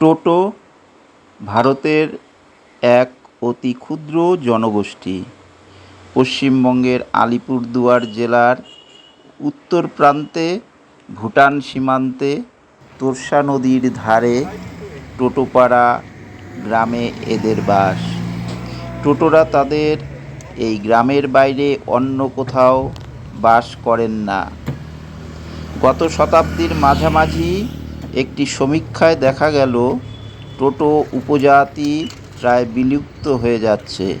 টোটো ভারতের এক অতি ক্ষুদ্র জনগোষ্ঠী। পশ্চিমবঙ্গের আলিপুরদুয়ার জেলার উত্তর প্রান্তে, ভুটান সীমান্তে, তোর্সা নদীর ধারে টোটোপাড়া গ্রামে এদের বাস। টোটোরা তাদের এই গ্রামের বাইরে অন্য কোথাও বাস করেন না। গত শতাব্দীর মাঝামাঝি একটি সমীক্ষায় দেখা গেল, টোটো উপজাতি প্রায় বিলুপ্ত হয়ে যাচ্ছে।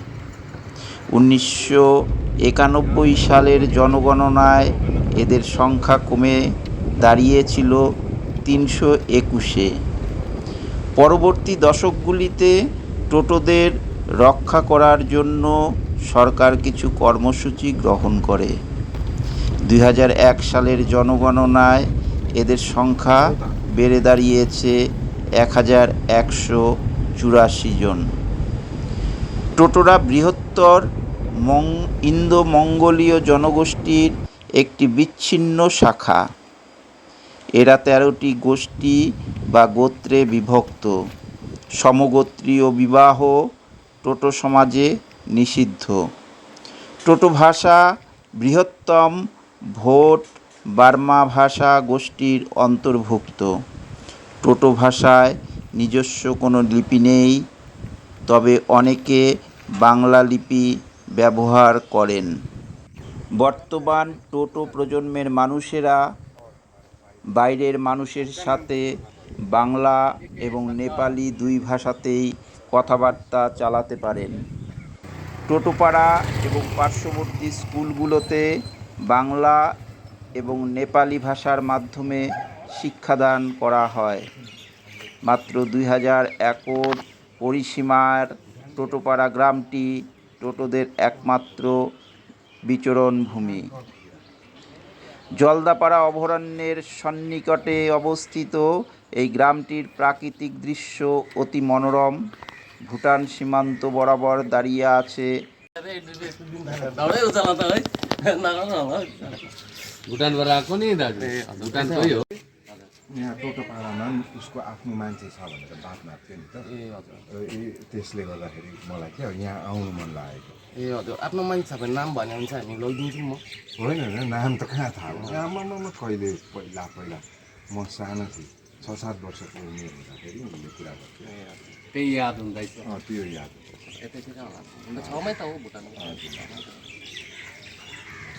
উনিশশো একানব্বই সালের জনগণনায় এদের সংখ্যা কমে দাঁড়িয়েছিল তিনশো একুশে। পরবর্তী দশকগুলিতে টোটোদের রক্ষা করার জন্য সরকার কিছু কর্মসূচি গ্রহণ করে। দুই হাজার এক সালের জনগণনায় এদের সংখ্যা বেড়ে দাঁড়িয়েছে এক হাজার একশো চুরাশি জন। টোটোরা বৃহত্তর মং ইন্দো মঙ্গোলীয় জনগোষ্ঠীর একটি বিচ্ছিন্ন শাখা। এরা তেরোটি গোষ্ঠী বা গোত্রে বিভক্ত। সমগোত্রীয় বিবাহ টোটো সমাজে নিষিদ্ধ। টোটো ভাষা বৃহত্তম ভোট বার্মা ভাষা গোষ্ঠীর অন্তর্ভুক্ত। টোটো ভাষায় নিজস্ব কোনো লিপি নেই, তবে অনেকে বাংলা লিপি ব্যবহার করেন। বর্তমান টোটো প্রজন্মের মানুষেরা বাইরের মানুষের সাথে বাংলা এবং নেপালি দুই ভাষাতেই কথাবার্তা চালাতে পারেন। টোটোপাড়া এবং পার্শ্ববর্তী স্কুলগুলোতে বাংলা এবং নেপালি ভাষার মাধ্যমে শিক্ষাদান করা হয়। মাত্র দুই হাজার একর পরিসীমার টোটোপাড়া গ্রামটি টোটোদের একমাত্র বিচরণ ভূমি। জলদাপাড়া অভয়ারণ্যের সন্নিকটে অবস্থিত এই গ্রামটির প্রাকৃতিক দৃশ্য অতি মনোরম। ভুটান সীমান্ত বরাবর দাঁড়িয়ে আছে। भुटानबाट आएको नि दाजु? भुटानकै हो यहाँ टोटो पाडामा पनि उसको आफ्नो मान्छे छ भनेर बात मार्थ्यो नि त। ए हजुर। ए त्यसले गर्दाखेरि मलाई क्या यहाँ आउनु मन लागेको। ए हजुर। आफ्नो मान्छे छ भने नाम भन्यो भने चाहिँ हामी लगिदिन्छौँ म? होइन होइन। नाम त कहाँ थाहा हुन्छ आमामा म कहिले पहिला पहिला। म सानो थिएँ। छ सात वर्षको उमेर हुँदाखेरि उसले कुरा गर्थ्यो त्यही याद हुँदैछ। त्यो याद। यतैतिर होला। छेउमै त हो भुटान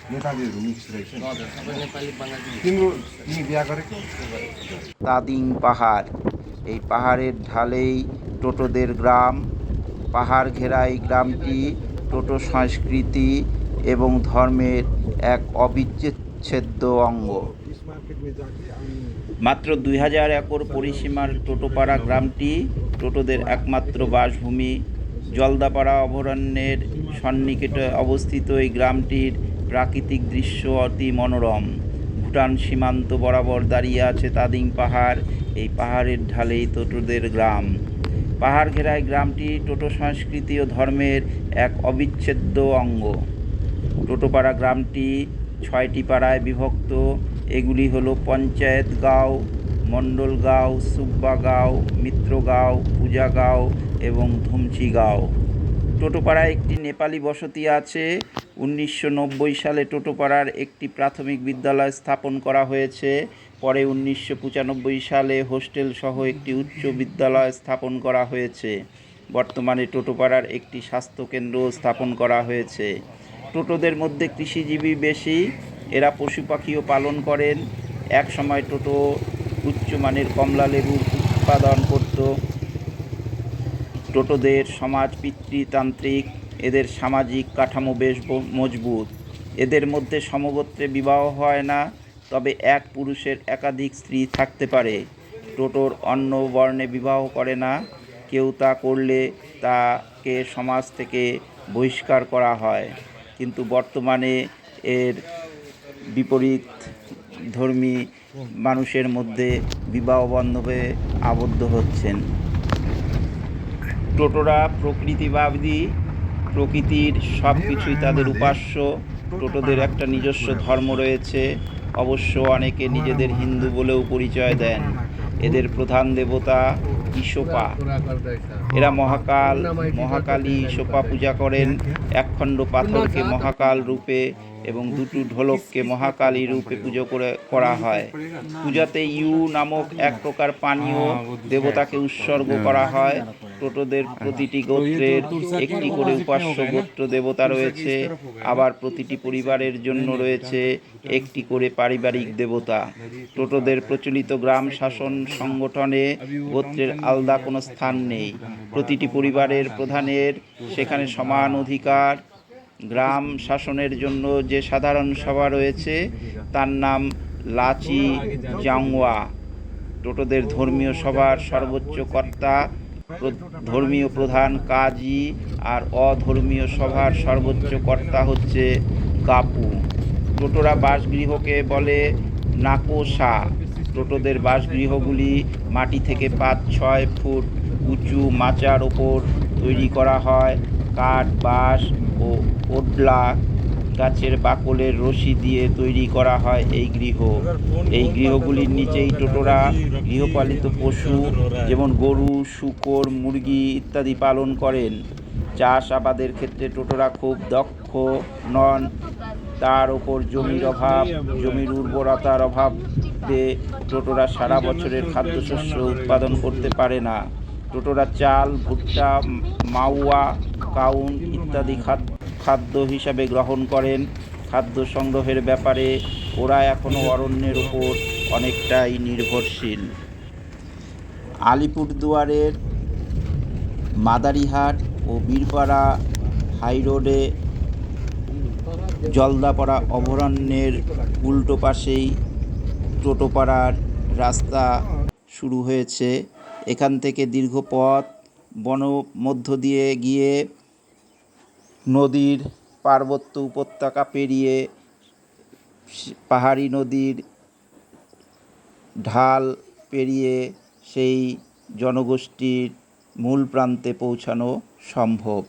नेपालीहरू मिक्स रहेछ नि हजुर सबै नेपाली बङ्गाली तिम्रो तिमी बिहा गरेको তাদিং পাহাড় এই পাহাড়ের ঢালেই টোটোদের গ্রাম পাহাড় ঘেরা এই গ্রামটি টোটো সংস্কৃতি এবং ধর্মের এক অবিচ্ছেদ্য অঙ্গ মাত্র দুই হাজার একর পরিসীমার টোটোপাড়া গ্রামটি টোটোদের একমাত্র বাসভূমি জলদাপাড়া অভয়ারণ্যের সন্নিকটে অবস্থিত এই গ্রামটির প্রাকৃতিক দৃশ্য অতি মনোরম। ভুটান সীমান্ত বরাবর দাঁড়িয়ে আছে তাদিং পাহাড়। এই পাহাড়ের ঢালেই টোটোদের গ্রাম। পাহাড় ঘেরায় গ্রামটি টোটো সংস্কৃতি ও ধর্মের এক অবিচ্ছেদ্য অঙ্গ। টোটোপাড়া গ্রামটি ছয়টি পাড়ায় বিভক্ত। এগুলি হলো পঞ্চায়েত গাঁও, মণ্ডল গাঁও, সুব্বা গাঁও, মিত্র গাঁও, পূজা গাঁও এবং ধুমচি গাঁও। টোটোপাড়ায় একটি নেপালি বসতি আছে। উনিশশো নব্বই সালে টোটোপাড়ার একটি প্রাথমিক বিদ্যালয় স্থাপন করা হয়েছে। পরে উনিশশো পঁচানব্বই সালে হোস্টেল সহ একটি উচ্চ বিদ্যালয় স্থাপন করা হয়েছে। বর্তমানে টোটোপাড়ার একটি স্বাস্থ্যকেন্দ্র স্থাপন করা হয়েছে। টোটোদের মধ্যে কৃষিজীবী বেশি, এরা পশু পাখিও পালন করেন। এক সময় টোটো উচ্চমানের কমলা লেবুর উৎপাদন করত। টোটোদের সমাজ পিতৃতান্ত্রিক এদের সামাজিক কাঠামো বেশ মজবুত। এদের মধ্যে সমগোত্রে বিবাহ হয় না, তবে এক পুরুষের একাধিক স্ত্রী থাকতে পারে। টোটোর অন্য বর্ণে বিবাহ করে না, কেউ তা করলে তাকে সমাজ থেকে বহিষ্কার করা হয়। কিন্তু বর্তমানে এর বিপরীত ধর্মী মানুষের মধ্যে বিবাহ বন্ধবে আবদ্ধ হচ্ছেন। টোটোরা প্রকৃতিবাদী প্রকৃতির সব কিছুই তাদের উপাস্য। টোটোদের একটা নিজস্ব ধর্ম রয়েছে। অবশ্য অনেকে নিজেদের হিন্দু বলেও পরিচয় দেন। এদের প্রধান দেবতা ঈশোপা। এরা মহাকাল মহাকালী ঈশোপা পূজা করেন। একখণ্ড পাথরকে মহাকাল রূপে এবং দুটো ঢোলককে মহাকালী রূপে পুজো করে করা হয়। পূজাতে ইউ নামক এক প্রকার পানীয় দেবতাকে উৎসর্গ করা হয়। টোটোদের প্রতিটি গোত্রের একটি করে উপাস্য গোত্র দেবতা রয়েছে আবার প্রতিটি পরিবারের জন্য রয়েছে একটি করে পারিবারিক দেবতা। টোটোদের প্রচলিত গ্রাম শাসন সংগঠনে গোত্রের আলাদা কোনো স্থান নেই। প্রতিটি পরিবারের প্রধানের সেখানে সমান অধিকার। গ্রাম শাসনের জন্য যে সাধারণ সভা রয়েছে তার নাম লাচি জাংওয়া। টোটোদের ধর্মীয় সভার সর্বোচ্চ কর্তা ধর্মীয় প্রধান কাজী আর অধর্মীয় সভার সর্বোচ্চ কর্তা হচ্ছে কাপু টোটোরা বাসগৃহকে বলে নাকোসা। টোটোদের বাসগৃহগুলি মাটি থেকে পাঁচ, ছয় ফুট উঁচু মাচার ওপর তৈরি করা হয়। কাঠ, বাঁশ ও ওডলা গাছের বাকলের রশি দিয়ে তৈরি করা হয় এই গৃহ। এই গৃহগুলির নিচেই টোটোরা, গৃহপালিত পশু যেমন গরু, শূকর, মুরগি ইত্যাদি পালন করেন। চাষ আবাদের ক্ষেত্রে টোটোরা খুব দক্ষ, নন, তার ওপর জমির অভাব, জমির উর্বরতার অভাবে টোটোরা সারা বছরের খাদ্যশস্য উৎপাদন করতে পারে না। টোটোরা চাল, ভুট্টা, মাওয়া, কাউন ইত্যাদি খাদ- খাদ্য হিসাবে গ্রহণ করেন। খাদ্য সংগ্রহের ব্যাপারে ওরা এখনও অরণ্যের উপর অনেকটাই নির্ভরশীল। আলিপুরদুয়ারের মাদারিহাট ও বীরপাড়া হাইরোডে জলদাপাড়া অভয়ারণ্যের উল্টো পাশেই টোটোপাড়ার রাস্তা শুরু হয়েছে। এখান থেকে দীর্ঘ পথ, বন মধ্য দিয়ে গিয়ে নদীর পার্বত্য উপত্যকা পেরিয়ে পাহাড়ি নদীর ঢাল পেরিয়ে সেই জনগোষ্ঠীর মূল প্রান্তে পৌঁছানো সম্ভব।